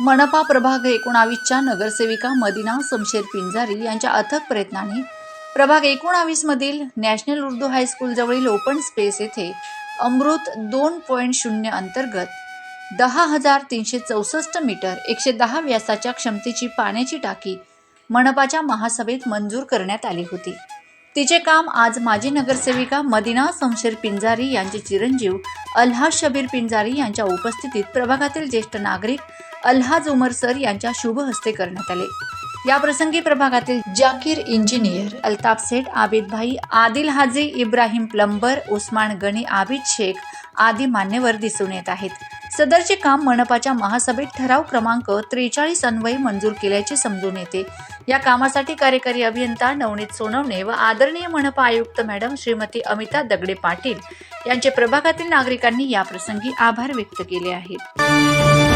मनपा प्रभाग एकोणावीसच्या नगरसेविका मदिना समशेर पिंजारी यांच्या अथक प्रयत्नाने प्रभाग एकोणावीस मधील नॅशनल उर्दू हायस्कूल जवळील ओपन स्पेस येथे अमृत दोन पॉईंट शून्य अंतर्गत दहा हजार तीनशे चौसष्ट मीटर एकशे दहा व्यासाच्या क्षमतेची पाण्याची टाकी मनपाच्या महासभेत मंजूर करण्यात आली होती. तिचे काम आज माजी नगरसेविका मदिना समशेर पिंजारी यांचे चिरंजीव अल्हा शबीर पिंजारी यांच्या उपस्थितीत प्रभागातील ज्येष्ठ नागरिक अल्हाज उमर सर यांच्या शुभ हस्ते करण्यात आले. या प्रसंगी प्रभागातील जाकीर इंजिनियर अल्ताफ सेठ आबिद भाई आदिल हाजी इब्राहिम प्लंबर उस्मान गणी आबिद शेख आदी मान्यवर दिसून येत आहेत. सदरचे काम मनपाच्या महासभेत ठराव क्रमांक त्रेचाळीस अन्वय मंजूर केल्याचे समजून येते. या कामासाठी कार्यकारी अभियंता नवनीत सोनवणे व आदरणीय मनपा आयुक्त मॅडम श्रीमती अमिता दगडे पाटील यांचे प्रभागातील नागरिकांनी या प्रसंगी आभार व्यक्त केले आहेत.